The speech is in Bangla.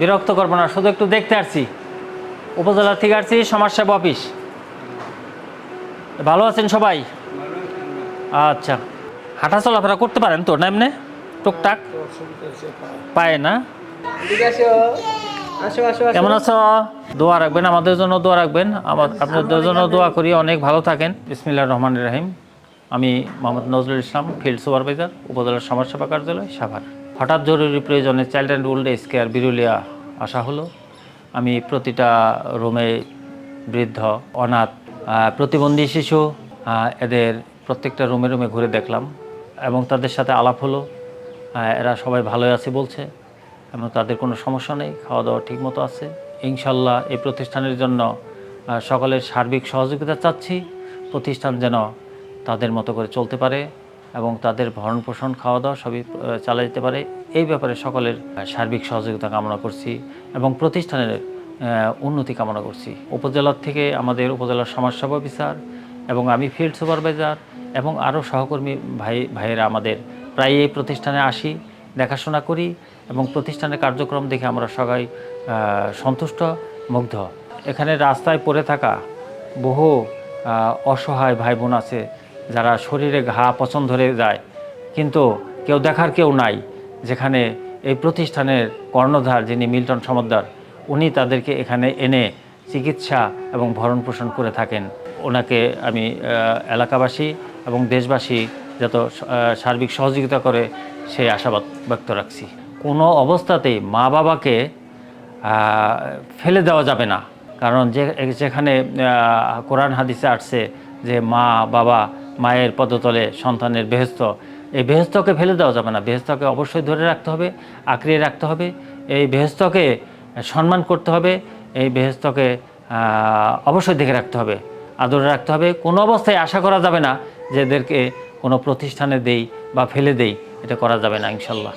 বিরক্ত করব না শুধু একটু দেখতে আসছি। উপজেলা থেকে আসছি সমাজসেবা অফিস। ভালো আছেন সবাই? আচ্ছা। হাঁটা চলাফেরা করতে পারেন তো না এমনি? টুকটাক? পায় না? কেমন আছো? দোয়া রাখবেন আমাদের জন্য দোয়া রাখবেন। আমার আপনাদের জন্য দোয়া করি অনেক ভালো থাকেন। বিসমিল্লাহ রহমান রাহিম। আমি মোহাম্মদ নজরুল ইসলাম ফিল্ড সুপারভাইজার উপজেলার সমাজসেবা কার্যালয় সাভার। হঠাৎ জরুরি প্রয়োজনে child and old age care Birulia আসা হলো। আমি প্রতিটা রুমে বৃদ্ধ, অনাথ প্রতিবন্ধী শিশু এদের প্রত্যেকটা রুমে রুমে ঘুরে দেখলাম এবং তাদের সাথে আলাপ হলো। এরা সবাই ভালোই আছে বলছে, এবং তাদের কোনো সমস্যা নেই খাওয়া দাওয়া ঠিকমতো আছে। ইনশাল্লাহ এই প্রতিষ্ঠানের জন্য সকলের সার্বিক সহযোগিতা চাচ্ছি। প্রতিষ্ঠান যেন তাদের মতো করে চলতে পারে। এবং তাদের ভরণ পোষণ খাওয়া দাওয়া সবই চালা যেতে পারে। এই ব্যাপারে সকলের সার্বিক সহযোগিতা কামনা করছি এবং প্রতিষ্ঠানের উন্নতি কামনা করছি। উপজেলার থেকে আমাদের উপজেলার সমাজসেবা অফিসার এবং আমি ফিল্ড সুপারভাইজার এবং আরও সহকর্মী ভাই, ভাইয়েরা আমাদের প্রায় এই প্রতিষ্ঠানে আসি, দেখাশোনা করি এবং প্রতিষ্ঠানের কার্যক্রম দেখে আমরা সবাই সন্তুষ্ট, মুগ্ধ। এখানে রাস্তায় পড়ে থাকা বহু অসহায় ভাই বোন আছে যারা শরীরে ঘা পছন্দ ধরে যায়, কিন্তু কেউ দেখার কেউ নাই, যেখানে এই প্রতিষ্ঠানের কর্ণধার যিনি মিল্টন সমদ্দার, উনি তাদেরকে এখানে এনে চিকিৎসা এবং ভরণ পোষণ করে থাকেন। ওনাকে আমি এলাকাবাসী এবং দেশবাসী যত সার্বিক সহযোগিতা করে সেই আশাবাদ ব্যক্ত রাখছি। কোনো অবস্থাতেই মা বাবাকে ফেলে দেওয়া যাবে না। কারণ যে, যেখানে কোরআন হাদিসে আসছে যে মা বাবা মায়ের পদতলে সন্তানের বেহেস্ত। এই বেহস্তকে ফেলে দেওয়া যাবে না। বেহেস্তকে অবশ্যই ধরে রাখতে হবে আঁকড়িয়ে রাখতে হবে। এই বেহস্তকে সম্মান করতে হবে, এই বেহেস্তকে অবশ্যই দেখে রাখতে হবে, আদরে রাখতে হবে। কোনো অবস্থায় আশা করা যাবে না যে এদেরকে কোনো প্রতিষ্ঠানে দেই বা ফেলে দেই, এটা করা যাবে না, ইনশাল্লাহ।